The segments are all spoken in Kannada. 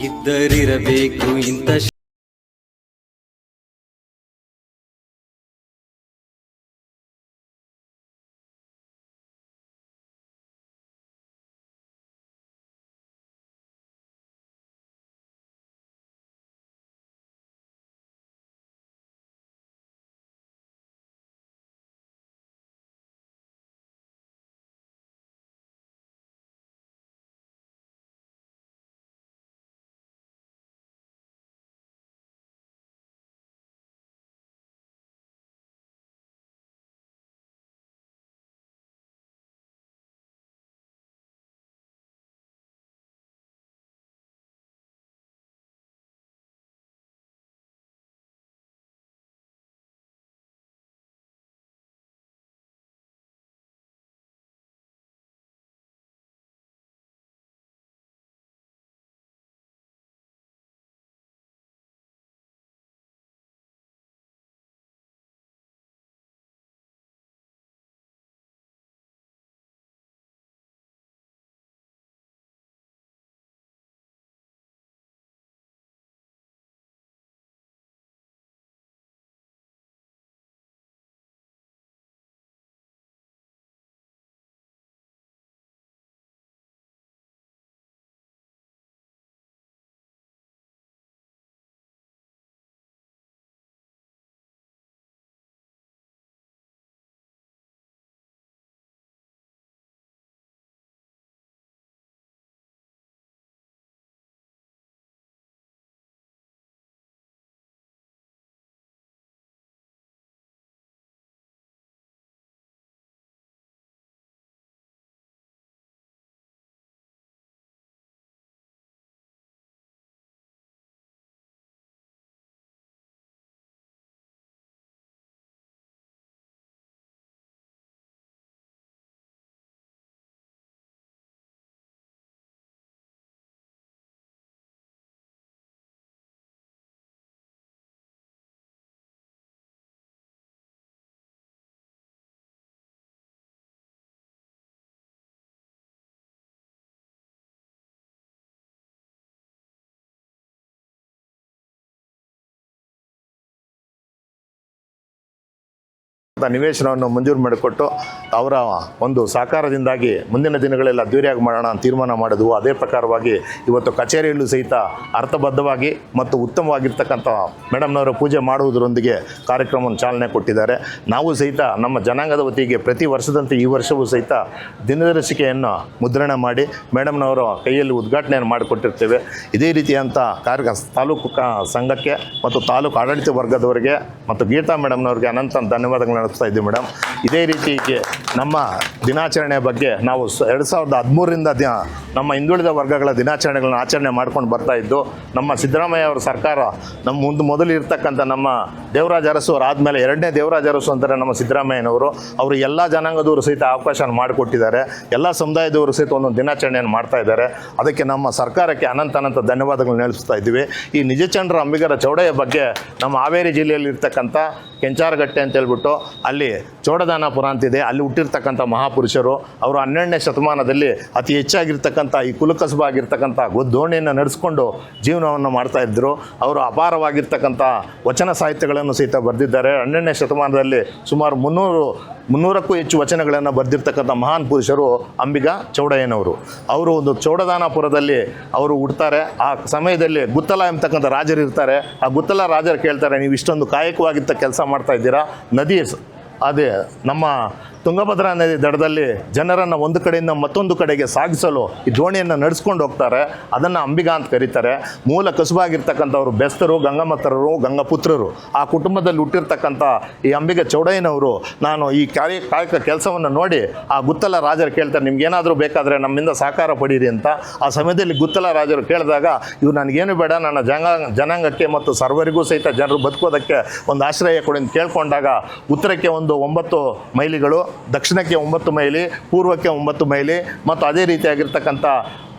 ಇದ್ದರಿರಬೇಕು ಇಂಥ ನಿವೇಶನವನ್ನು ಮಂಜೂರು ಮಾಡಿಕೊಟ್ಟು ಅವರ ಒಂದು ಸಹಕಾರದಿಂದಾಗಿ ಮುಂದಿನ ದಿನಗಳೆಲ್ಲ ಅದ್ದೂರಿಯಾಗಿ ಮಾಡೋಣ ಅಂತ ತೀರ್ಮಾನ ಮಾಡಿದ್ವು. ಅದೇ ಪ್ರಕಾರವಾಗಿ ಇವತ್ತು ಕಚೇರಿಯಲ್ಲೂ ಸಹಿತ ಅರ್ಥಬದ್ಧವಾಗಿ ಮತ್ತು ಉತ್ತಮವಾಗಿರ್ತಕ್ಕಂಥ ಮೇಡಮ್ನವರು ಪೂಜೆ ಮಾಡುವುದರೊಂದಿಗೆ ಕಾರ್ಯಕ್ರಮವನ್ನು ಚಾಲನೆ ಕೊಟ್ಟಿದ್ದಾರೆ. ನಾವು ಸಹಿತ ನಮ್ಮ ಜನಾಂಗದ ವತಿಗೆ ಪ್ರತಿ ವರ್ಷದಂತೆ ಈ ವರ್ಷವೂ ಸಹಿತ ದಿನದರ್ಶಿಕೆಯನ್ನು ಮುದ್ರಣ ಮಾಡಿ ಮೇಡಮ್ನವರು ಕೈಯಲ್ಲಿ ಉದ್ಘಾಟನೆಯನ್ನು ಮಾಡಿಕೊಟ್ಟಿರ್ತೇವೆ. ಇದೇ ರೀತಿಯಂಥ ಕಾರ್ಯ ತಾಲೂಕು ಸಂಘಕ್ಕೆ ಮತ್ತು ತಾಲೂಕು ಆಡಳಿತ ವರ್ಗದವರಿಗೆ ಮತ್ತು ಗೀತಾ ಮೇಡಮ್ನವ್ರಿಗೆ ಅನಂತ ಧನ್ಯವಾದಗಳು ನಡೆಸ್ತಾ ಇದ್ದೀವಿ ಮೇಡಮ್. ಇದೇ ರೀತಿ ನಮ್ಮ ದಿನಾಚರಣೆಯ ಬಗ್ಗೆ ನಾವು ಎರಡು ಸಾವಿರದ ಹದಿಮೂರರಿಂದ ದಿ ನಮ್ಮ ಹಿಂದುಳಿದ ವರ್ಗಗಳ ದಿನಾಚರಣೆಗಳನ್ನ ಆಚರಣೆ ಮಾಡ್ಕೊಂಡು ಬರ್ತಾ ಇದ್ದು, ನಮ್ಮ ಸಿದ್ದರಾಮಯ್ಯ ಅವರ ಸರ್ಕಾರ ನಮ್ಮ ಮುಂದೆ ಮೊದಲು ಇರ್ತಕ್ಕಂಥ ನಮ್ಮ ದೇವರಾಜ ಅರಸು ಅವ್ರು ಆದಮೇಲೆ ಎರಡನೇ ದೇವರಾಜ ಅರಸು ಅಂತಾರೆ ನಮ್ಮ ಸಿದ್ದರಾಮಯ್ಯನವರು. ಅವರು ಎಲ್ಲ ಜನಾಂಗದವರು ಸಹಿತ ಅವಕಾಶ ಮಾಡಿಕೊಟ್ಟಿದ್ದಾರೆ. ಎಲ್ಲ ಸಮುದಾಯದವರು ಸಹಿತ ಒಂದೊಂದು ದಿನಾಚರಣೆಯನ್ನು ಮಾಡ್ತಾ ಇದ್ದಾರೆ. ಅದಕ್ಕೆ ನಮ್ಮ ಸರ್ಕಾರಕ್ಕೆ ಅನಂತ ಅನಂತ ಧನ್ಯವಾದಗಳು ನೆಲೆಸ್ತಾ ಇದ್ದೀವಿ. ಈ ನಿಜಚಂದ್ರ ಅಂಬಿಗರ ಚೌಡೆಯ ಬಗ್ಗೆ ನಮ್ಮ ಹಾವೇರಿ ಜಿಲ್ಲೆಯಲ್ಲಿ ಇರ್ತಕ್ಕಂಥ ಕೆಂಚಾರಗಟ್ಟೆ ಅಂತ ಹೇಳ್ಬಿಟ್ಟು ಅಲ್ಲಿ ಚೋಡದಾನಪುರ ಅಂತಿದೆ ಅಲ್ಲಿ ಹುಟ್ಟಿರ್ತಕ್ಕಂಥ ಮಹಾಪುರುಷರು, ಅವರು ಹನ್ನೆರಡನೇ ಶತಮಾನದಲ್ಲಿ ಅತಿ ಹೆಚ್ಚಾಗಿರ್ತಕ್ಕಂಥ, ಈ ಕುಲಕಸಬ ಆಗಿರ್ತಕ್ಕಂಥ ದೋಣಿಯನ್ನು ನಡೆಸ್ಕೊಂಡು ಜೀವನವನ್ನು ಮಾಡ್ತಾ ಇದ್ದರು ಅವರು ಅಪಾರವಾಗಿರ್ತಕ್ಕಂಥ ವಚನ ಸಾಹಿತ್ಯಗಳನ್ನು ಸಹಿತ ಬರೆದಿದ್ದಾರೆ. ಹನ್ನೆರಡನೇ ಶತಮಾನದಲ್ಲಿ ಸುಮಾರು ಮುನ್ನೂರು, ಮುನ್ನೂರಕ್ಕೂ ಹೆಚ್ಚು ವಚನಗಳನ್ನು ಬರೆದಿರ್ತಕ್ಕಂಥ ಮಹಾನ್ ಪುರುಷರು ಅಂಬಿಗ ಚೌಡಯ್ಯನವರು. ಅವರು ಒಂದು ಚೌಡದಾನಪುರದಲ್ಲಿ ಅವರು ಹುಡ್ತಾರೆ. ಆ ಸಮಯದಲ್ಲಿ ಗುತ್ತಲ ಎಂಬತಕ್ಕಂಥ ರಾಜರು ಇರ್ತಾರೆ ಆ ಗುತ್ತಲ ರಾಜರು ಕೇಳ್ತಾರೆ, ನೀವು ಇಷ್ಟೊಂದು ಕಾಯಕವಾಗಿದ್ದ ಕೆಲಸ ಮಾಡ್ತಾ ಇದ್ದೀರಾ? ನದಿ ಅದೇ ನಮ್ಮ ತುಂಗಭದ್ರಾ ನದಿ ದಡದಲ್ಲಿ ಜನರನ್ನು ಒಂದು ಕಡೆಯಿಂದ ಮತ್ತೊಂದು ಕಡೆಗೆ ಸಾಗಿಸಲು ಈ ದೋಣಿಯನ್ನು ನಡೆಸ್ಕೊಂಡು ಹೋಗ್ತಾರೆ. ಅದನ್ನು ಅಂಬಿಗಾ ಅಂತ ಕರೀತಾರೆ. ಮೂಲ ಕಸುಬಾಗಿರ್ತಕ್ಕಂಥವ್ರು ಬೆಸ್ತರು, ಗಂಗಮತ್ತರರು, ಗಂಗಪುತ್ರರು. ಆ ಕುಟುಂಬದಲ್ಲಿ ಹುಟ್ಟಿರ್ತಕ್ಕಂಥ ಈ ಅಂಬಿಗ ಚೌಡಯ್ಯನವರು ನಾನು ಈ ಕಾರ್ಯ, ಕಾಯಕ ಕೆಲಸವನ್ನು ನೋಡಿ ಆ ಗುತ್ತಲ ರಾಜರು ಕೇಳ್ತಾರೆ, ನಿಮ್ಗೇನಾದರೂ ಬೇಕಾದರೆ ನಮ್ಮಿಂದ ಸಹಕಾರ ಪಡೀರಿ ಅಂತ. ಆ ಸಮಯದಲ್ಲಿ ಗುತ್ತಲ ರಾಜರು ಕೇಳಿದಾಗ ಇವು ನನಗೇನು ಬೇಡ, ನನ್ನ ಜನಾಂಗ ಜನಾಂಗಕ್ಕೆ ಮತ್ತು ಸರ್ವರಿಗೂ ಸಹಿತ ಜನರು ಬದುಕೋದಕ್ಕೆ ಒಂದು ಆಶ್ರಯ ಕೊಡಿ ಅಂತ ಕೇಳ್ಕೊಂಡಾಗ ಉತ್ತರಕ್ಕೆ ಒಂದು ಒಂಬತ್ತು ಮೈಲಿಗಳು ದಕ್ಷಿಣಕ್ಕೆ ಒಂಬತ್ತು ಮೈಲಿ ಪೂರ್ವಕ್ಕೆ ಒಂಬತ್ತು ಮೈಲಿ ಮತ್ತು ಅದೇ ರೀತಿಯಾಗಿರ್ತಕ್ಕಂಥ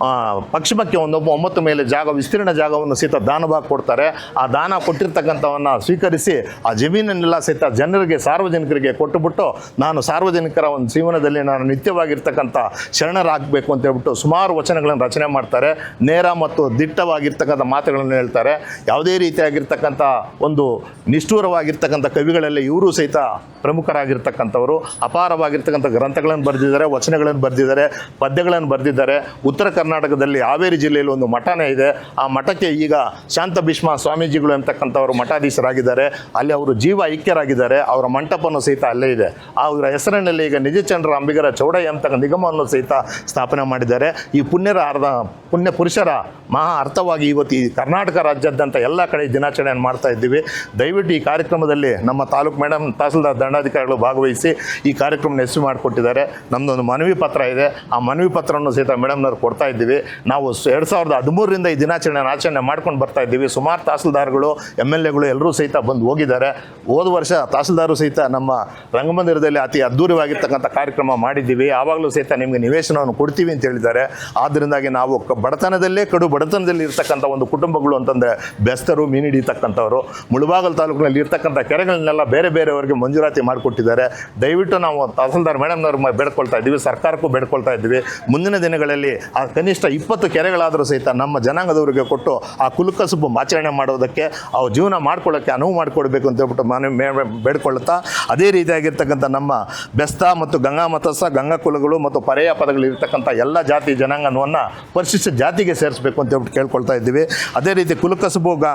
ಆ, ಪಶ್ಚಿಮಕ್ಕೆ ಒಂದು ಒಂಬತ್ತು ಮೇಲೆ ಜಾಗ ವಿಸ್ತೀರ್ಣ ಜಾಗವನ್ನು ಸಹಿತ ದಾನವಾಗಿ ಕೊಡ್ತಾರೆ. ಆ ದಾನ ಕೊಟ್ಟಿರ್ತಕ್ಕಂಥವನ್ನು ಸ್ವೀಕರಿಸಿ ಆ ಜಮೀನನ್ನೆಲ್ಲ ಸಹಿತ ಜನರಿಗೆ ಸಾರ್ವಜನಿಕರಿಗೆ ಕೊಟ್ಟುಬಿಟ್ಟು ನಾನು ಸಾರ್ವಜನಿಕರ ಒಂದು ಜೀವನದಲ್ಲಿ ನಾನು ನಿತ್ಯವಾಗಿರ್ತಕ್ಕಂಥ ಶರಣರಾಗಬೇಕು ಅಂತ ಹೇಳ್ಬಿಟ್ಟು ಸುಮಾರು ವಚನಗಳನ್ನು ರಚನೆ ಮಾಡ್ತಾರೆ. ನೇರ ಮತ್ತು ದಿಟ್ಟವಾಗಿರ್ತಕ್ಕಂಥ ಮಾತುಗಳನ್ನು ಹೇಳ್ತಾರೆ. ಯಾವುದೇ ರೀತಿಯಾಗಿರ್ತಕ್ಕಂಥ ಒಂದು ನಿಷ್ಠೂರವಾಗಿರ್ತಕ್ಕಂಥ ಕವಿಗಳಲ್ಲಿ ಇವರು ಸಹಿತ ಪ್ರಮುಖರಾಗಿರ್ತಕ್ಕಂಥವರು. ಅಪಾರವಾಗಿರ್ತಕ್ಕಂಥ ಗ್ರಂಥಗಳನ್ನು ಬರೆದಿದ್ದಾರೆ ವಚನಗಳನ್ನು ಬರೆದಿದ್ದಾರೆ ಪದ್ಯಗಳನ್ನು ಬರೆದಿದ್ದಾರೆ. ಉತ್ತರ ಕರ್ನಾಟಕದಲ್ಲಿ ಹಾವೇರಿ ಜಿಲ್ಲೆಯಲ್ಲಿ ಒಂದು ಮಠನೇ ಇದೆ. ಆ ಮಠಕ್ಕೆ ಈಗ ಶಾಂತ ಭೀಷ್ಮ ಸ್ವಾಮೀಜಿಗಳು ಅಂತಕ್ಕಂಥವರು ಮಠಾಧೀಶರಾಗಿದ್ದಾರೆ. ಅಲ್ಲಿ ಅವರು ಜೀವ ಐಕ್ಯರಾಗಿದ್ದಾರೆ. ಅವರ ಮಂಟಪನೂ ಸಹಿತ ಅಲ್ಲೇ ಇದೆ. ಅವರ ಹೆಸರಿನಲ್ಲಿ ಈಗ ನಿಜಚಂದ್ರ ಅಂಬಿಗರ ಚೌಡಯ್ಯ ಎಂತಕ್ಕ ನಿಗಮವನ್ನು ಸಹಿತ ಸ್ಥಾಪನೆ ಮಾಡಿದ್ದಾರೆ. ಈ ಪುಣ್ಯರ ಅರ್ಧ ಪುಣ್ಯ ಪುರುಷರ ಮಹಾ ಅರ್ಥವಾಗಿ ಇವತ್ತು ಈ ಕರ್ನಾಟಕ ರಾಜ್ಯಾದ್ಯಂತ ಎಲ್ಲ ಕಡೆ ದಿನಾಚರಣೆಯನ್ನು ಮಾಡ್ತಾ ಇದ್ದೀವಿ. ದಯವಿಟ್ಟು ಈ ಕಾರ್ಯಕ್ರಮದಲ್ಲಿ ನಮ್ಮ ತಾಲೂಕು ಮೇಡಮ್ ತಹಸೀಲ್ದಾರ್, ದಂಡಾಧಿಕಾರಿಗಳು ಭಾಗವಹಿಸಿ ಈ ಕಾರ್ಯಕ್ರಮ ಯಶಸ್ವಿ ಮಾಡಿಕೊಟ್ಟಿದ್ದಾರೆ. ನಮ್ಮದೊಂದು ಮನವಿ ಪತ್ರ ಇದೆ. ಆ ಮನವಿ ಪತ್ರವನ್ನು ಸಹಿತ ಮೇಡಮ್ನವ್ರು ಕೊಡ್ತಾ ಇದ್ದೀವಿ ನಾವು ಎರಡು ಸಾವಿರದ ಹದಿಮೂರರಿಂದ ಈ ದಿನಾಚರಣೆ ಆಚರಣೆ ಮಾಡ್ಕೊಂಡು ಬರ್ತಾ ಇದ್ದೀವಿ. ಸುಮಾರು ತಹಸೀಲ್ದಾರ್ಗಳು ಎಂ ಎಲ್ ಎಗಳು ಎಲ್ಲರೂ ಸಹಿತ ಬಂದು ಹೋಗಿದ್ದಾರೆ. ಹೋದ ವರ್ಷ ತಹಸೀಲ್ದಾರು ಸಹಿತ ನಮ್ಮ ರಂಗಮಂದಿರದಲ್ಲಿ ಅತಿ ಅದ್ಧೂರಿಯಾಗಿರ್ತಕ್ಕಂಥ ಕಾರ್ಯಕ್ರಮ ಮಾಡಿದ್ದೀವಿ. ಆವಾಗಲೂ ಸಹಿತ ನಿಮಗೆ ನಿವೇಶನವನ್ನು ಕೊಡ್ತೀವಿ ಅಂತ ಹೇಳಿದ್ದಾರೆ. ಆದ್ದರಿಂದಾಗಿ ನಾವು ಬಡತನದಲ್ಲೇ ಕಡು ಬಡತನದಲ್ಲಿ ಇರ್ತಕ್ಕಂಥ ಒಂದು ಕುಟುಂಬಗಳು ಅಂತಂದರೆ ಬೆಸ್ತರು ಮೀನು ಹಿಡಿತಕ್ಕಂಥವ್ರು ಮುಳುಬಾಗಲ್ ತಾಲೂಕಿನಲ್ಲಿ ಇರ್ತಕ್ಕಂಥ ಕೆರೆಗಳನ್ನೆಲ್ಲ ಬೇರೆ ಬೇರೆಯವರಿಗೆ ಮಂಜೂರಾತಿ ಮಾಡಿಕೊಟ್ಟಿದ್ದಾರೆ. ದಯವಿಟ್ಟು ನಾವು ತಹಸೀಲ್ದಾರ್ ಮೇಡಮ್ನವ್ರು ಬೇಡ್ಕೊಳ್ತಾ ಇದ್ದೀವಿ. ಸರ್ಕಾರಕ್ಕೂ ಬೇಡ್ಕೊಳ್ತಾ ಇದ್ದೀವಿ. ಮುಂದಿನ ದಿನಗಳಲ್ಲಿ ಆ ಕನಿಷ್ಠ ಇಪ್ಪತ್ತು ಕೆರೆಗಳಾದರೂ ಸಹಿತ ನಮ್ಮ ಜನಾಂಗದವರಿಗೆ ಕೊಟ್ಟು ಆ ಕುಲಕಸುಬು ಆಚರಣೆ ಮಾಡೋದಕ್ಕೆ, ಅವು ಜೀವನ ಮಾಡ್ಕೊಳ್ಳೋಕ್ಕೆ, ಅನುವು ಮಾಡಿಕೊಡ್ಬೇಕು ಅಂತ ಹೇಳ್ಬಿಟ್ಟು ಮನೆ ಮೇ- ಬೇಡ್ಕೊಳ್ತಾ ಅದೇ ರೀತಿಯಾಗಿರ್ತಕ್ಕಂಥ ನಮ್ಮ ಬೆಸ್ತ ಮತ್ತು ಗಂಗಾ ಮತಸ್ಸ, ಗಂಗಾ ಕುಲಗಳು ಮತ್ತು ಪರ್ಯಾಯ ಪದಗಳು ಇರ್ತಕ್ಕಂಥ ಎಲ್ಲ ಜಾತಿ ಜನಾಂಗವನ್ನು ಪರಿಶಿಷ್ಟ ಜಾತಿಗೆ ಸೇರಿಸಬೇಕು ಅಂತ ಹೇಳ್ಬಿಟ್ಟು ಕೇಳ್ಕೊಳ್ತಾ ಇದ್ದೀವಿ. ಅದೇ ರೀತಿ ಕುಲಕಸುಬು ಗ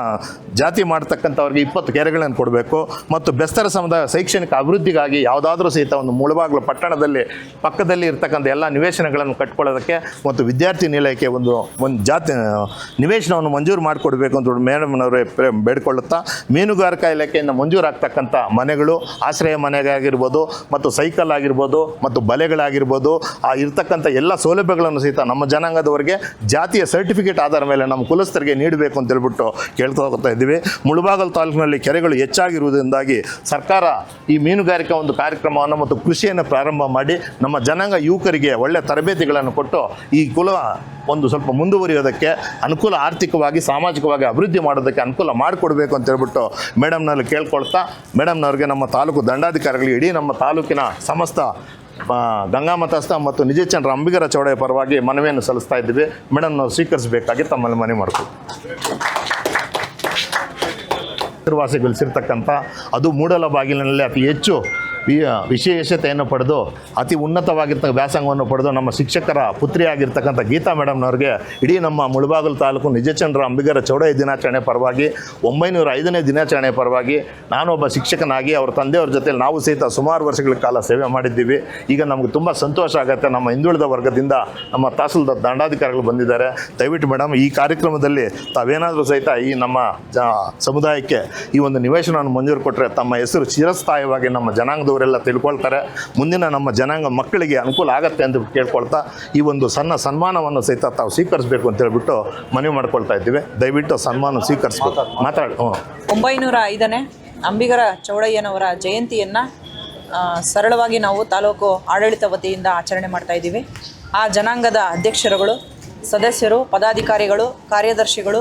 ಜಾತಿ ಮಾಡ್ತಕ್ಕಂಥವ್ರಿಗೆ ಇಪ್ಪತ್ತು ಕೆರೆಗಳನ್ನು ಕೊಡಬೇಕು ಮತ್ತು ಬೆಸ್ತರ ಸಮುದಾಯ ಶೈಕ್ಷಣಿಕ ಅಭಿವೃದ್ಧಿಗಾಗಿ ಯಾವುದಾದ್ರೂ ಸಹಿತ ಒಂದು ಮುಳಬಾಗಿಲು ಪಟ್ಟಣದಲ್ಲಿ ಪಕ್ಕದಲ್ಲಿ ಇರ್ತಕ್ಕಂಥ ಎಲ್ಲ ನಿವೇಶನಗಳನ್ನು ಕಟ್ಕೊಳ್ಳೋದಕ್ಕೆ ಮತ್ತು ವಿದ್ಯಾರ್ಥಿ ನಿಲಯಕ್ಕೆ ಒಂದು ಒಂದು ಜಾತಿ ನಿವೇಶನವನ್ನು ಮಂಜೂರು ಮಾಡಿಕೊಡ್ಬೇಕು ಅಂತ ಮೇಡಮ್ನವರೇ ಬೇಡ್ಕೊಳ್ಳುತ್ತಾ. ಮೀನುಗಾರಿಕಾ ಇಲಾಖೆಯಿಂದ ಮಂಜೂರಾಗ್ತಕ್ಕಂಥ ಮನೆಗಳು, ಆಶ್ರಯ ಮನೆಗಾಗಿರ್ಬೋದು, ಮತ್ತು ಸೈಕಲ್ ಆಗಿರ್ಬೋದು, ಮತ್ತು ಬಲೆಗಳಾಗಿರ್ಬೋದು, ಆ, ಇರ್ತಕ್ಕಂಥ ಎಲ್ಲ ಸೌಲಭ್ಯಗಳನ್ನು ಸಹಿತ ನಮ್ಮ ಜನಾಂಗದವರಿಗೆ ಜಾತಿಯ ಸರ್ಟಿಫಿಕೇಟ್ ಆಧಾರ ಮೇಲೆ ನಮ್ಮ ಕುಲಸ್ಥರಿಗೆ ನೀಡಬೇಕು ಅಂತ ಹೇಳ್ಬಿಟ್ಟು ಕೇಳ್ತಾ ಹೋಗ್ತಾ ಇದ್ದೀವಿ. ಮುಳುಬಾಗಲ್ ತಾಲೂಕಿನಲ್ಲಿ ಕೆರೆಗಳು ಹೆಚ್ಚಾಗಿರುವುದರಿಂದಾಗಿ ಸರ್ಕಾರ ಈ ಮೀನುಗಾರಿಕಾ ಒಂದು ಕಾರ್ಯಕ್ರಮವನ್ನು ಮತ್ತು ಕೃಷಿಯನ್ನು ಪ್ರಾರಂಭ ಮಾಡಿ ನಮ್ಮ ಜನಾಂಗ ಯುವಕರಿಗೆ ಒಳ್ಳೆಯ ತರಬೇತಿಗಳನ್ನು ಕೊಟ್ಟು ಈ ಕುಲ ಒಂದು ಸ್ವಲ್ಪ ಮುಂದುವರಿಯೋದಕ್ಕೆ ಅನುಕೂಲ ಆರ್ಥಿಕವಾಗಿ, ಸಾಮಾಜಿಕವಾಗಿ ಅಭಿವೃದ್ಧಿ ಮಾಡೋದಕ್ಕೆ ಅನುಕೂಲ ಮಾಡಿಕೊಡ್ಬೇಕು ಅಂತ ಹೇಳ್ಬಿಟ್ಟು ಮೇಡಮ್ನಲ್ಲಿ ಕೇಳ್ಕೊಳ್ತಾ, ಮೇಡಮ್ನವ್ರಿಗೆ ನಮ್ಮ ತಾಲೂಕು ದಂಡಾಧಿಕಾರಿಗಳು, ಇಡೀ ನಮ್ಮ ತಾಲೂಕಿನ ಸಮಸ್ತ ಗಂಗಾಮತಸ್ಥ ಗಂಗಾ ಮತಸ್ಥ ಮತ್ತು ನಿಜಚಂದ್ರ ಅಂಬಿಗರ ಚೌಡಯ್ಯ ಪರವಾಗಿ ಮನವಿಯನ್ನು ಸಲ್ಲಿಸ್ತಾ ಇದ್ದೀವಿ. ಮೇಡಮ್ ನಾವು ಸ್ವೀಕರಿಸಬೇಕಾಗಿ ತಮ್ಮಲ್ಲಿ ಮನವಿ ಮಾಡ್ತೀವಿ. ಹೆಸರುವಾಸಿಗೊಳಿಸಿರ್ತಕ್ಕಂಥ ಅದು ಮೂಡಲ ಬಾಗಿಲಿನಲ್ಲಿ ಅತಿ ಹೆಚ್ಚು ವಿಶೇಷತೆಯನ್ನು ಪಡೆದು, ಅತಿ ಉನ್ನತವಾಗಿರ್ತಕ್ಕ ವ್ಯಾಸಂಗವನ್ನು ಪಡೆದು ನಮ್ಮ ಶಿಕ್ಷಕರ ಪುತ್ರಿಯಾಗಿರ್ತಕ್ಕಂಥ ಗೀತಾ ಮೇಡಮ್ನವ್ರಿಗೆ ಇಡೀ ನಮ್ಮ ಮುಳಬಾಗಲು ತಾಲೂಕು ನಿಜಚಂದ್ರ ಅಂಬಿಗರ ಚೌಡಯ್ಯ ದಿನಾಚರಣೆ ಪರವಾಗಿ, ಒಂಬೈನೂರ ಐದನೇ ದಿನಾಚರಣೆ ಪರವಾಗಿ ನಾನೊಬ್ಬ ಶಿಕ್ಷಕನಾಗಿ ಅವ್ರ ತಂದೆಯವ್ರ ಜೊತೆ ನಾವು ಸಹಿತ ಸುಮಾರು ವರ್ಷಗಳ ಕಾಲ ಸೇವೆ ಮಾಡಿದ್ದೀವಿ. ಈಗ ನಮಗೆ ತುಂಬ ಸಂತೋಷ ಆಗುತ್ತೆ. ನಮ್ಮ ಹಿಂದುಳಿದ ವರ್ಗದಿಂದ ನಮ್ಮ ತಹಸೀಲ್ದಾರ್ ದಂಡಾಧಿಕಾರಿಗಳು ಬಂದಿದ್ದಾರೆ. ದಯವಿಟ್ಟು ಮೇಡಮ್, ಈ ಕಾರ್ಯಕ್ರಮದಲ್ಲಿ ತಾವೇನಾದರೂ ಸಹಿತ ಈ ನಮ್ಮ ಸಮುದಾಯಕ್ಕೆ ಈ ಒಂದು ನಿವೇಶನವನ್ನು ಮಂಜೂರು ಕೊಟ್ಟರೆ ತಮ್ಮ ಹೆಸರು ಚಿರಸ್ಥಾಯವಾಗಿ ನಮ್ಮ ಜನಾಂಗದವರೆಲ್ಲ ತಿಳ್ಕೊಳ್ತಾರೆ. ಮುಂದಿನ ನಮ್ಮ ಜನಾಂಗ ಮಕ್ಕಳಿಗೆ ಅನುಕೂಲ ಆಗತ್ತೆ ಅಂತ ಕೇಳ್ಕೊಳ್ತಾ ಈ ಒಂದು ಸಣ್ಣ ಸನ್ಮಾನವನ್ನು ಸಹಿತ ತಾವು ಸ್ವೀಕರಿಸಬೇಕು ಅಂತ ಹೇಳ್ಬಿಟ್ಟು ಮನವಿ ಮಾಡ್ಕೊಳ್ತಾ ಇದ್ದೀವಿ. ದಯವಿಟ್ಟು ಸನ್ಮಾನ ಸ್ವೀಕರಿಸ್ಬೇಕು. ಮಾತಾಡಿ. ಒಂಬೈನೂರ ಐದನೇ ಅಂಬಿಗರ ಚೌಡಯ್ಯನವರ ಜಯಂತಿಯನ್ನು ಸರಳವಾಗಿ ನಾವು ತಾಲೂಕು ಆಡಳಿತ ವತಿಯಿಂದ ಆಚರಣೆ ಮಾಡ್ತಾ ಇದ್ದೀವಿ. ಆ ಜನಾಂಗದ ಅಧ್ಯಕ್ಷರುಗಳು, ಸದಸ್ಯರು, ಪದಾಧಿಕಾರಿಗಳು, ಕಾರ್ಯದರ್ಶಿಗಳು,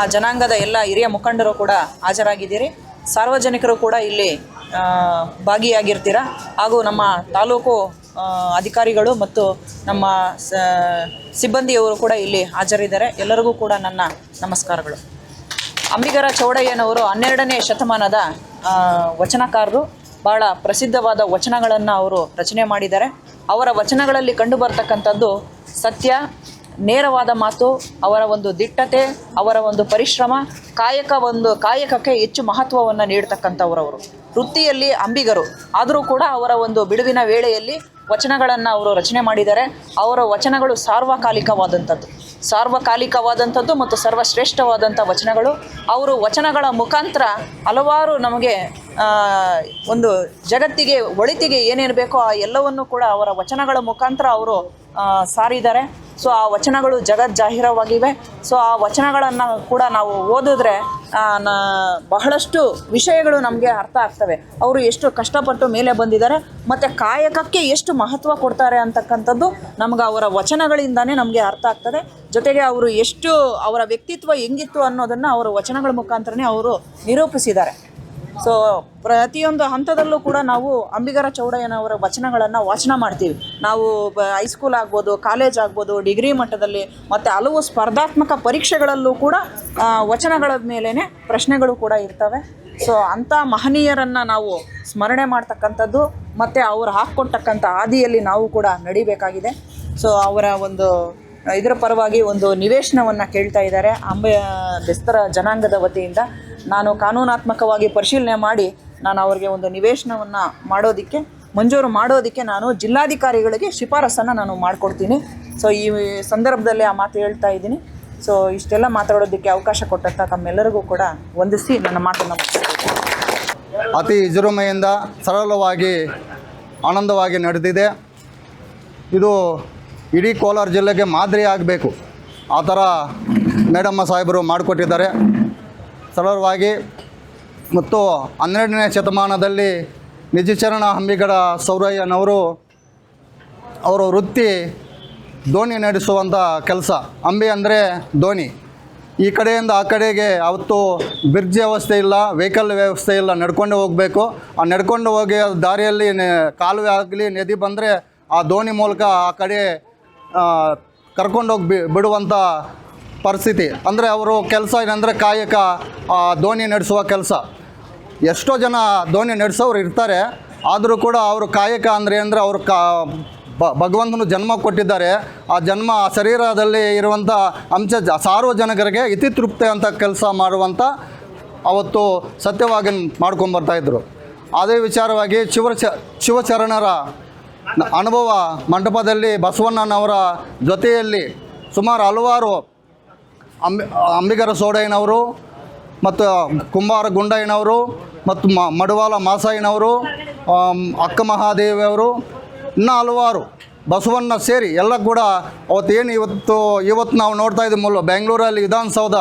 ಆ ಜನಾಂಗದ ಎಲ್ಲ ಹಿರಿಯ ಮುಖಂಡರು ಕೂಡ ಹಾಜರಾಗಿದ್ದೀರಿ. ಸಾರ್ವಜನಿಕರು ಕೂಡ ಇಲ್ಲಿ ಭಾಗಿಯಾಗಿರ್ತೀರ? ಹಾಗೂ ನಮ್ಮ ತಾಲೂಕು ಅಧಿಕಾರಿಗಳು ಮತ್ತು ನಮ್ಮ ಸಿಬ್ಬಂದಿಯವರು ಕೂಡ ಇಲ್ಲಿ ಹಾಜರಿದ್ದಾರೆ. ಎಲ್ಲರಿಗೂ ಕೂಡ ನನ್ನ ನಮಸ್ಕಾರಗಳು. ಅಂಬಿಗರ ಚೌಡಯ್ಯನವರು ಹನ್ನೆರಡನೇ ಶತಮಾನದ ವಚನಕಾರರು. ಬಹಳ ಪ್ರಸಿದ್ಧವಾದ ವಚನಗಳನ್ನು ಅವರು ರಚನೆ ಮಾಡಿದ್ದಾರೆ. ಅವರ ವಚನಗಳಲ್ಲಿ ಕಂಡು ಬರ್ತಕ್ಕಂಥದ್ದು ಸತ್ಯ, ನೇರವಾದ ಮಾತು, ಅವರ ಒಂದು ದಿಟ್ಟತೆ, ಅವರ ಒಂದು ಪರಿಶ್ರಮ, ಕಾಯಕ ಒಂದು, ಕಾಯಕಕ್ಕೆ ಹೆಚ್ಚು ಮಹತ್ವವನ್ನು ನೀಡ್ತಕ್ಕಂಥವ್ರವರು. ವೃತ್ತಿಯಲ್ಲಿ ಅಂಬಿಗರು. ಆದರೂ ಕೂಡ ಅವರ ಒಂದು ಬಿಡುವಿನ ವೇಳೆಯಲ್ಲಿ ವಚನಗಳನ್ನು ಅವರು ರಚನೆ ಮಾಡಿದ್ದಾರೆ. ಅವರ ವಚನಗಳು ಸಾರ್ವಕಾಲಿಕವಾದಂಥದ್ದು. ಸಾರ್ವಕಾಲಿಕವಾದಂಥದ್ದು ಮತ್ತು ಸರ್ವಶ್ರೇಷ್ಠವಾದಂಥ ವಚನಗಳು. ಅವರು ವಚನಗಳ ಮುಖಾಂತರ ಹಲವಾರು ನಮಗೆ ಒಂದು ಜಗತ್ತಿಗೆ, ಒಳಿತಿಗೆ ಏನೇನು ಬೇಕೋ ಆ ಎಲ್ಲವನ್ನು ಕೂಡ ಅವರ ವಚನಗಳ ಮುಖಾಂತರ ಅವರು ಸಾರಿದ್ದಾರೆ. ಸೊ ಆ ವಚನಗಳು ಜಗಜ್ಜಾಹಿರವಾಗಿವೆ ಸೊ ಆ ವಚನಗಳನ್ನು ಕೂಡ ನಾವು ಓದಿದ್ರೆ ಬಹಳಷ್ಟು ವಿಷಯಗಳು ನಮಗೆ ಅರ್ಥ ಆಗ್ತವೆ. ಅವರು ಎಷ್ಟು ಕಷ್ಟಪಟ್ಟು ಮೇಲೆ ಬಂದಿದ್ದಾರೆ, ಮತ್ತು ಕಾಯಕಕ್ಕೆ ಎಷ್ಟು ಮಹತ್ವ ಕೊಡ್ತಾರೆ ಅಂತಕ್ಕಂಥದ್ದು ನಮ್ಗೆ ಅವರ ವಚನಗಳಿಂದಾನೇ ನಮಗೆ ಅರ್ಥ ಆಗ್ತದೆ. ಜೊತೆಗೆ ಅವರು ಎಷ್ಟು, ಅವರ ವ್ಯಕ್ತಿತ್ವ ಹೆಂಗಿತ್ತು ಅನ್ನೋದನ್ನು ಅವರ ವಚನಗಳ ಮುಖಾಂತರನೇ ಅವರು ನಿರೂಪಿಸಿದ್ದಾರೆ. ಸೊ ಪ್ರತಿಯೊಂದು ಹಂತದಲ್ಲೂ ಕೂಡ ನಾವು ಅಂಬಿಗರ ಚೌಡಯ್ಯನವರ ವಚನಗಳನ್ನು ವಾಚನ ಮಾಡ್ತೀವಿ. ನಾವು ಬ ಹೈಸ್ಕೂಲ್ ಆಗ್ಬೋದು ಕಾಲೇಜ್ ಆಗ್ಬೋದು ಡಿಗ್ರಿ ಮಟ್ಟದಲ್ಲಿ ಮತ್ತು ಹಲವು ಸ್ಪರ್ಧಾತ್ಮಕ ಪರೀಕ್ಷೆಗಳಲ್ಲೂ ಕೂಡ ವಚನಗಳ ಮೇಲೇ ಪ್ರಶ್ನೆಗಳು ಕೂಡ ಇರ್ತವೆ. ಸೊ ಅಂಥ ಮಹನೀಯರನ್ನು ನಾವು ಸ್ಮರಣೆ ಮಾಡ್ತಕ್ಕಂಥದ್ದು ಮತ್ತು ಅವರು ಹಾಕ್ಕೊಡ್ತಕ್ಕಂಥ ಹಾದಿಯಲ್ಲಿ ನಾವು ಕೂಡ ನಡಿಬೇಕಾಗಿದೆ. ಸೊ ಅವರ ಒಂದು, ಇದರ ಪರವಾಗಿ ಒಂದು ನಿವೇಶನವನ್ನು ಕೇಳ್ತಾ ಇದ್ದಾರೆ. ಅಂಬೆ ಬೆಸ್ತರ ಜನಾಂಗದ ವತಿಯಿಂದ ನಾನು ಕಾನೂನಾತ್ಮಕವಾಗಿ ಪರಿಶೀಲನೆ ಮಾಡಿ ನಾನು ಅವರಿಗೆ ಒಂದು ನಿವೇಶನವನ್ನು ಮಾಡೋದಕ್ಕೆ, ಮಂಜೂರು ಮಾಡೋದಕ್ಕೆ ನಾನು ಜಿಲ್ಲಾಧಿಕಾರಿಗಳಿಗೆ ಶಿಫಾರಸನ್ನು ನಾನು ಮಾಡಿಕೊಡ್ತೀನಿ. ಸೊ ಈ ಸಂದರ್ಭದಲ್ಲಿ ಆ ಮಾತು ಹೇಳ್ತಾ ಇದ್ದೀನಿ. ಸೊ ಇಷ್ಟೆಲ್ಲ ಮಾತಾಡೋದಕ್ಕೆ ಅವಕಾಶ ಕೊಟ್ಟಂಥ ತಮ್ಮೆಲ್ಲರಿಗೂ ಕೂಡ ವಂದಿಸಿ ನನ್ನ ಮಾತನ್ನು. ಅತಿ ವಿಜೃಂಭಣೆಯಿಂದ ಸರಳವಾಗಿ ಆನಂದವಾಗಿ ನಡೆದಿದೆ. ಇದು ಇಡೀ ಕೋಲಾರ ಜಿಲ್ಲೆಗೆ ಮಾದರಿ ಆಗಬೇಕು ಆ ಥರ ಮೇಡಮ್ಮ ಸಾಹೇಬರು ಮಾಡಿಕೊಟ್ಟಿದ್ದಾರೆ. ಸರಳವಾಗಿ ಮತ್ತು ಹನ್ನೆರಡನೇ ಶತಮಾನದಲ್ಲಿ ನಿಜಚರಣ ಹಂಬಿಗಡ ಸೌರಯ್ಯನವರು ಅವರ ವೃತ್ತಿ ದೋಣಿ ನಡೆಸುವಂಥ ಕೆಲಸ. ಅಂಬಿ ಅಂದರೆ ದೋಣಿ ಈ ಕಡೆಯಿಂದ ಆ ಕಡೆಗೆ ಅವತ್ತು ಬ್ರಿಡ್ಜ್ ವ್ಯವಸ್ಥೆ ಇಲ್ಲ, ವೆಹಿಕಲ್ ವ್ಯವಸ್ಥೆ ಇಲ್ಲ, ನಡ್ಕೊಂಡು ಹೋಗಬೇಕು. ಆ ನಡ್ಕೊಂಡು ಹೋಗಿ ದಾರಿಯಲ್ಲಿ ಕಾಲುವೆ ಆಗಲಿ, ನದಿ ಬಂದರೆ ಆ ದೋಣಿ ಮೂಲಕ ಆ ಕಡೆ ಕರ್ಕೊಂಡೋಗಿ ಬಿ ಬಿಡುವಂಥ ಪರಿಸ್ಥಿತಿ. ಅಂದರೆ ಅವರು ಕೆಲಸ ಏನಂದರೆ ಕಾಯಕ ದೋಣಿ ನಡೆಸುವ ಕೆಲಸ. ಎಷ್ಟೋ ಜನ ದೋಣಿ ನಡೆಸೋರು ಇರ್ತಾರೆ, ಆದರೂ ಕೂಡ ಅವರು ಕಾಯಕ ಅಂದರೆ ಅಂದರೆ ಅವರು ಕಾ ಭಗವಂತನು ಜನ್ಮ ಕೊಟ್ಟಿದ್ದಾರೆ. ಆ ಜನ್ಮ ಶರೀರದಲ್ಲಿ ಇರುವಂಥ ಅಂಶ ಸಾರ್ವಜನಿಕರಿಗೆ ಇತಿತೃಪ್ತಿ ಅಂತ ಕೆಲಸ ಮಾಡುವಂಥ ಅವತ್ತು ಸತ್ಯವಾಗಿ ಮಾಡ್ಕೊಂಬರ್ತಾಯಿದ್ರು ಅದೇ ವಿಚಾರವಾಗಿ ಶಿವ ಶಿವಚರಣರ ಅನುಭವ ಮಂಟಪದಲ್ಲಿ ಬಸವಣ್ಣನವರ ಜೊತೆಯಲ್ಲಿ ಸುಮಾರು ಹಲವಾರು ಅಂಬಿ ಅಂಬಿಗರ ಸೋಡಯ್ಯನವರು ಮತ್ತು ಕುಂಬಾರ ಗುಂಡಯ್ಯನವರು ಮತ್ತು ಮಡವಾಲ ಮಾಸಯ್ಯನವರು ಅಕ್ಕ ಮಹಾದೇವಿಯವರು ಇನ್ನೂ ಹಲವಾರು. ಬಸವಣ್ಣ ಸೇರಿ ಎಲ್ಲ ಕೂಡ ಅವತ್ತೇನು ಇವತ್ತು ಇವತ್ತು ನಾವು ನೋಡ್ತಾ ಇದ್ದೀವಿ ಮೂಲ ಬೆಂಗಳೂರಲ್ಲಿ ವಿಧಾನಸೌಧ,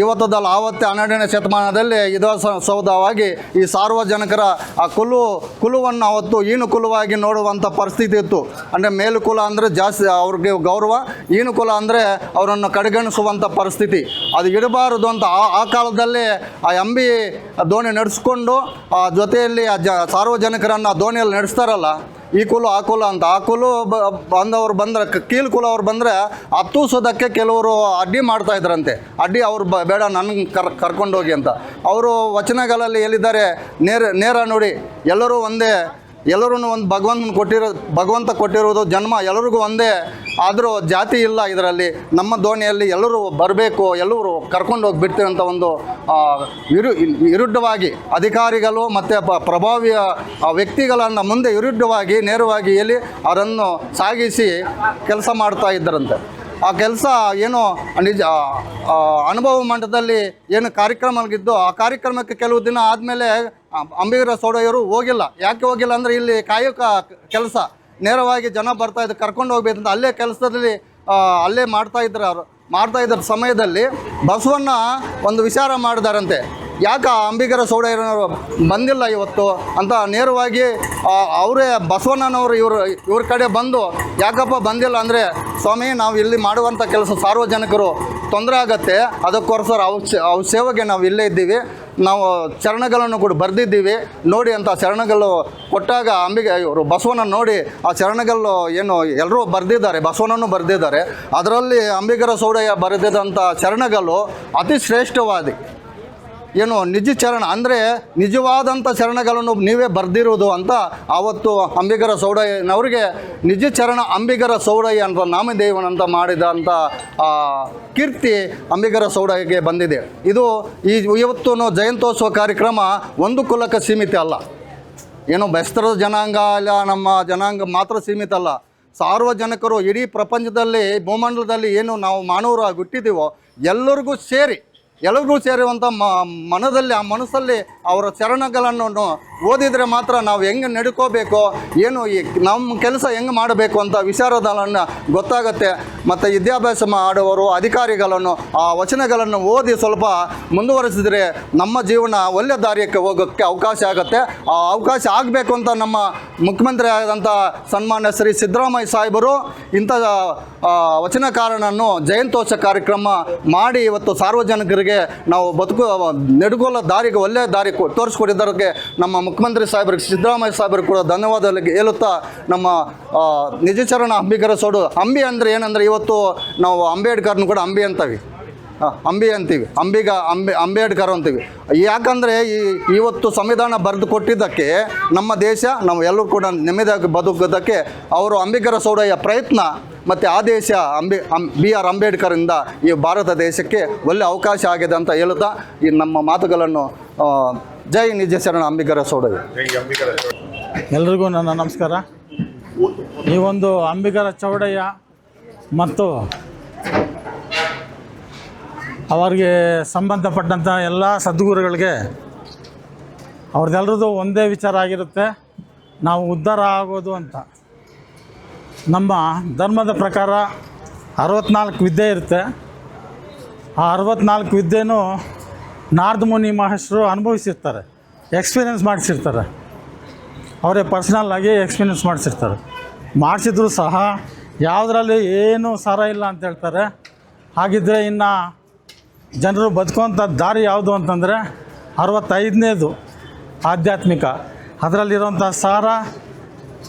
ಇವತ್ತದಲ್ಲ ಆವತ್ತೇ ಹನ್ನೆರಡನೇ ಶತಮಾನದಲ್ಲಿ ವಿಧಾನಸೌಧವಾಗಿ ಈ ಸಾರ್ವಜನಿಕರ ಆ ಕುಲು, ಕುಲುವನ್ನು ಅವತ್ತು ಈನು ಕುಲವಾಗಿ ನೋಡುವಂಥ ಪರಿಸ್ಥಿತಿ ಇತ್ತು. ಅಂದರೆ ಮೇಲು ಕುಲ ಅಂದರೆ ಜಾಸ್ತಿ ಅವ್ರಿಗೆ ಗೌರವ ಈನು ಕುಲ ಅಂದರೆ ಅವರನ್ನು ಕಡೆಗಣಿಸುವಂಥ ಪರಿಸ್ಥಿತಿ. ಅದು ಇಡಬಾರದು ಅಂತ ಆ ಆ ಕಾಲದಲ್ಲೇ ಆ ಎಂಬಿ ದೋಣಿ ನಡೆಸ್ಕೊಂಡು ಆ ಜೊತೆಯಲ್ಲಿ ಆ ಜ, ಸಾರ್ವಜನಿಕರನ್ನು ದೋಣಿಯಲ್ಲಿ ನಡೆಸ್ತಾರಲ್ಲ ಈ ಕುಲ, ಆ ಕುಲ ಅಂತ. ಆ ಕುಲ ಬಂದವರು ಬಂದರೆ ಕೀಲು ಕುಲ ಅವ್ರು ಬಂದರೆ ಹತ್ತೂಸೋದಕ್ಕೆ ಕೆಲವರು ಅಡ್ಡಿ ಮಾಡ್ತಾ ಇದ್ರಂತೆ. ಅಡ್ಡಿ ಅವ್ರು ಬೇಡ ನನ್ನ ಕರ್, ಕರ್ಕೊಂಡೋಗಿ ಅಂತ. ಅವರು ವಚನಗಳಲ್ಲಿ ಎಲ್ಲಿದ್ದಾರೆ ನೇರ ನೇರ ನೋಡಿ. ಎಲ್ಲರೂ ಒಂದೇ ಎಲ್ಲರೂ ಒಂದು ಭಗವಂತನ ಕೊಟ್ಟಿರೋ ಭಗವಂತ ಕೊಟ್ಟಿರೋದು ಜನ್ಮ, ಎಲ್ಲರಿಗೂ ಒಂದೇ. ಆದರೂ ಜಾತಿ ಇಲ್ಲ ಇದರಲ್ಲಿ. ನಮ್ಮ ದೋಣಿಯಲ್ಲಿ ಎಲ್ಲರೂ ಬರಬೇಕು, ಎಲ್ಲರೂ ಕರ್ಕೊಂಡು ಹೋಗಿ ಅಂತ ಒಂದು ವಿರು ವಿರುದ್ಧವಾಗಿ ಅಧಿಕಾರಿಗಳು ಮತ್ತು ಪ್ರಭಾವಿಯ ಪ್ರಭಾವಿ ಆ, ವ್ಯಕ್ತಿಗಳನ್ನು ಮುಂದೆ ವಿರುದ್ಧವಾಗಿ, ನೇರವಾಗಿ ಎಲ್ಲಿ ಅವರನ್ನು ಸಾಗಿಸಿ ಕೆಲಸ ಮಾಡ್ತಾ ಇದ್ದರಂತೆ. ಆ ಕೆಲಸ ಏನು ನಿಜ ಅನುಭವ ಮಟ್ಟದಲ್ಲಿ ಏನು ಕಾರ್ಯಕ್ರಮಗಿದ್ದು ಆ ಕಾರ್ಯಕ್ರಮಕ್ಕೆ ಕೆಲವು ದಿನ ಆದಮೇಲೆ ಅಂಬಿಗರ ಸೋಡಯ್ಯರು ಹೋಗಿಲ್ಲ. ಯಾಕೆ ಹೋಗಿಲ್ಲ ಅಂದರೆ ಇಲ್ಲಿ ಕಾಯಕ ಕೆಲಸ. ನೇರವಾಗಿ ಜನ ಬರ್ತಾ ಇದ್ದು ಕರ್ಕೊಂಡು ಹೋಗ್ಬೇಕಂತ ಅಲ್ಲೇ ಕೆಲಸದಲ್ಲಿ ಅಲ್ಲೇ ಮಾಡ್ತಾ ಇದ್ರು ಅವರು. ಮಾಡ್ತಾ ಇದ್ದ ಸಮಯದಲ್ಲಿ ಬಸವಣ್ಣ ಒಂದು ವಿಚಾರ ಮಾಡಿದಾರಂತೆ. ಯಾಕೆ ಅಂಬಿಗರ ಸೋಡಯ್ಯನವರು ಬಂದಿಲ್ಲ ಇವತ್ತು ಅಂತ ನೇರವಾಗಿ ಅವರೇ ಬಸವಣ್ಣನವರು ಇವರು, ಇವ್ರ ಕಡೆ ಬಂದು, ಯಾಕಪ್ಪ ಬಂದಿಲ್ಲ ಅಂದರೆ, ಸ್ವಾಮಿ, ನಾವು ಇಲ್ಲಿ ಮಾಡುವಂಥ ಕೆಲಸ ಸಾರ್ವಜನಿಕರು ತೊಂದರೆ ಆಗತ್ತೆ. ಅದಕ್ಕೋಸ್ಕರ ಅವ್ರ ಅವ್ರ ಸೇವೆಗೆ ನಾವು ಇಲ್ಲೇ ಇದ್ದೀವಿ. ನಾವು ಚರಣಗಳನ್ನು ಕೂಡ ಬರೆದಿದ್ದೀವಿ. ನೋಡಿ ಅಂತ ಚರಣಗಳು ಕೊಟ್ಟಾಗ ಅಂಬಿಗೆ, ಇವರು ಬಸವನ ನೋಡಿ ಆ ಚರಣಗಳು ಏನು ಎಲ್ಲರೂ ಬರೆದಿದ್ದಾರೆ, ಬಸವನನ್ನು ಬರೆದಿದ್ದಾರೆ. ಅದರಲ್ಲಿ ಅಂಬಿಗರ ಸೌಡಯ್ಯ ಬರೆದಿದ್ದಂಥ ಚರಣಗಳು ಅತಿ ಶ್ರೇಷ್ಠವಾದಿ. ಏನು ನಿಜ ಚರಣ ಅಂದರೆ ನಿಜವಾದಂಥ ಚರಣಗಳನ್ನು ನೀವೇ ಬರೆದಿರೋದು ಅಂತ ಆವತ್ತು ಅಂಬಿಗರ ಸೌಡಯ್ಯನವರಿಗೆ ನಿಜ ಚರಣ ಅಂಬಿಗರ ಸೌಡಯ್ಯ ಅಂತ ನಾಮದೇವನಂತ ಮಾಡಿದಂಥ ಕೀರ್ತಿ ಅಂಬಿಗರ ಸೌಡಯ್ಯಗೆ ಬಂದಿದೆ. ಇದು ಈ ಇವತ್ತು ಜಯಂತೋತ್ಸವ ಕಾರ್ಯಕ್ರಮ ಒಂದು ಕುಲಕ್ಕೆ ಸೀಮಿತ ಅಲ್ಲ. ಏನು ಬೆಸ್ತರದ ಜನಾಂಗ ಇಲ್ಲ ನಮ್ಮ ಜನಾಂಗ ಮಾತ್ರ ಸೀಮಿತ ಅಲ್ಲ. ಸಾರ್ವಜನಿಕರು ಇಡೀ ಪ್ರಪಂಚದಲ್ಲಿ ಭೂಮಂಡಲದಲ್ಲಿ ಏನು ನಾವು ಮಾನವರಾಗಿ ಹುಟ್ಟಿದ್ದೀವೋ ಎಲ್ಲರಿಗೂ ಸೇರಿ ಎಲ್ಲರಿಗೂ ಸೇರುವಂಥ ಮನದಲ್ಲಿ ಆ ಮನಸ್ಸಲ್ಲಿ ಅವರ ಚರಣಗಳನ್ನು ಓದಿದರೆ ಮಾತ್ರ ನಾವು ಹೆಂಗೆ ನಡ್ಕೋಬೇಕು, ಏನು ಈ ನಮ್ಮ ಕೆಲಸ ಹೆಂಗೆ ಮಾಡಬೇಕು ಅಂತ ವಿಚಾರಗಳನ್ನು ಗೊತ್ತಾಗುತ್ತೆ. ಮತ್ತು ವಿದ್ಯಾಭ್ಯಾಸ ಮಾಡುವವರು, ಅಧಿಕಾರಿಗಳನ್ನು, ಆ ವಚನಗಳನ್ನು ಓದಿ ಸ್ವಲ್ಪ ಮುಂದುವರಿಸಿದರೆ ನಮ್ಮ ಜೀವನ ಒಳ್ಳೆಯ ದಾರಿಯಕ್ಕೆ ಹೋಗೋಕ್ಕೆ ಅವಕಾಶ ಆಗುತ್ತೆ. ಆ ಅವಕಾಶ ಆಗಬೇಕು ಅಂತ ನಮ್ಮ ಮುಖ್ಯಮಂತ್ರಿ ಆದಂಥ ಸನ್ಮಾನ್ಯ ಶ್ರೀ ಸಿದ್ದರಾಮಯ್ಯ ಸಾಹೇಬರು ಇಂಥ ವಚನಕಾರನನ್ನು ಜಯಂತೋತ್ಸವ ಕಾರ್ಯಕ್ರಮ ಮಾಡಿ ಇವತ್ತು ಸಾರ್ವಜನಿಕರಿಗೆ ನಾವು ಬದುಕು ನೆಡುಗೋಲ ದಾರಿಗೆ ಒಳ್ಳೆಯ ದಾರಿ ತೋರಿಸ್ಕೊಟ್ಟಿದ್ದಕ್ಕೆ ನಮ್ಮ ಮುಖ್ಯಮಂತ್ರಿ ಸಾಹೇಬರಿಗೆ, ಸಿದ್ದರಾಮಯ್ಯ ಸಾಹೇಬರಿಗೆ ಕೂಡ ಧನ್ಯವಾದ ಹೇಳುತ್ತಾ ನಮ್ಮ ನಿಜಚರಣ ಅಂಬಿಗರ ಸೋಡು. ಅಂಬಿ ಅಂದರೆ ಏನಂದರೆ ಇವತ್ತು ನಾವು ಅಂಬೇಡ್ಕರ್ನ ಕೂಡ ಅಂಬಿ ಅಂತೀವಿ. ಅಂಬಿ ಅಂತೀವಿ. ಅಂಬಿಗ, ಅಂಬಿ, ಅಂಬೇಡ್ಕರ್ ಅಂತೀವಿ. ಯಾಕಂದರೆ ಈ, ಇವತ್ತು ಸಂವಿಧಾನ ಬರೆದು ಕೊಟ್ಟಿದ್ದಕ್ಕೆ ನಮ್ಮ ದೇಶ, ನಾವು ಎಲ್ಲರೂ ಕೂಡ ನೆಮ್ಮದಿಯಾಗಿ ಬದುಕೋದಕ್ಕೆ ಅವರು ಅಂಬಿಗರ ಸೌಡಯ್ಯ ಪ್ರಯತ್ನ ಮತ್ತು ಆ ದೇಶ ಅಂಬಿ, ಅಂ, ಬಿ ಆರ್ ಅಂಬೇಡ್ಕರಿಂದ ಈ ಭಾರತ ದೇಶಕ್ಕೆ ಒಳ್ಳೆ ಅವಕಾಶ ಆಗಿದೆ ಅಂತ ಹೇಳುತ್ತಾ ಈ ನಮ್ಮ ಮಾತುಗಳನ್ನು ಜೈ ನಿಜ ಶರಣ ಅಂಬಿಕರ ಸೋಡವಿ ಎಲ್ರಿಗೂ ನನ್ನ ನಮಸ್ಕಾರ. ಈ ಒಂದು ಅಂಬಿಕರ ಚೌಡಯ್ಯ ಮತ್ತು ಅವರಿಗೆ ಸಂಬಂಧಪಟ್ಟಂಥ ಎಲ್ಲ ಸದ್ಗುರುಗಳಿಗೆ ಅವ್ರದ್ದೆಲ್ಲರದು ಒಂದೇ ವಿಚಾರ ಆಗಿರುತ್ತೆ. ನಾವು ಉದ್ಧಾರ ಆಗೋದು ಅಂತ. ನಮ್ಮ ಧರ್ಮದ ಪ್ರಕಾರ ಅರವತ್ನಾಲ್ಕು ವಿದ್ಯೆ ಇರುತ್ತೆ. ಆ ಅರವತ್ನಾಲ್ಕು ವಿದ್ಯೆನೂ ನಾರದ ಮುನಿ ಮಹರ್ಷರು ಅನುಭವಿಸಿರ್ತಾರೆ ಎಕ್ಸ್ಪೀರಿಯೆನ್ಸ್ ಮಾಡಿಸಿರ್ತಾರೆ. ಅವರೇ ಪರ್ಸ್ನಲ್ ಆಗಿ ಎಕ್ಸ್ಪೀರಿಯೆನ್ಸ್ ಮಾಡಿಸಿರ್ತಾರೆ. ಮಾಡಿಸಿದ್ರು ಸಹ ಯಾವುದರಲ್ಲಿ ಏನೂ ಸಾರ ಇಲ್ಲ ಅಂತ ಹೇಳ್ತಾರೆ. ಹಾಗಿದ್ದರೆ ಇನ್ನು ಜನರು ಬದುಕುವಂಥ ದಾರಿ ಯಾವುದು ಅಂತಂದರೆ ಅರವತ್ತೈದನೇದು ಆಧ್ಯಾತ್ಮಿಕ. ಅದರಲ್ಲಿರೋಂಥ ಸಾರ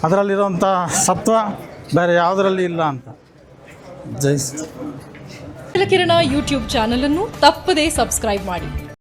ಅದರಲ್ಲಿರೋಂಥ ಸತ್ವ ಬೇರೆ ಯಾವುದರಲ್ಲಿ ಇಲ್ಲ ಅಂತ. ಜೈ ಕಿರಣ ಯೂಟ್ಯೂಬ್ ಚಾನಲನ್ನು ತಪ್ಪದೇ ಸಬ್ಸ್ಕ್ರೈಬ್ ಮಾಡಿ.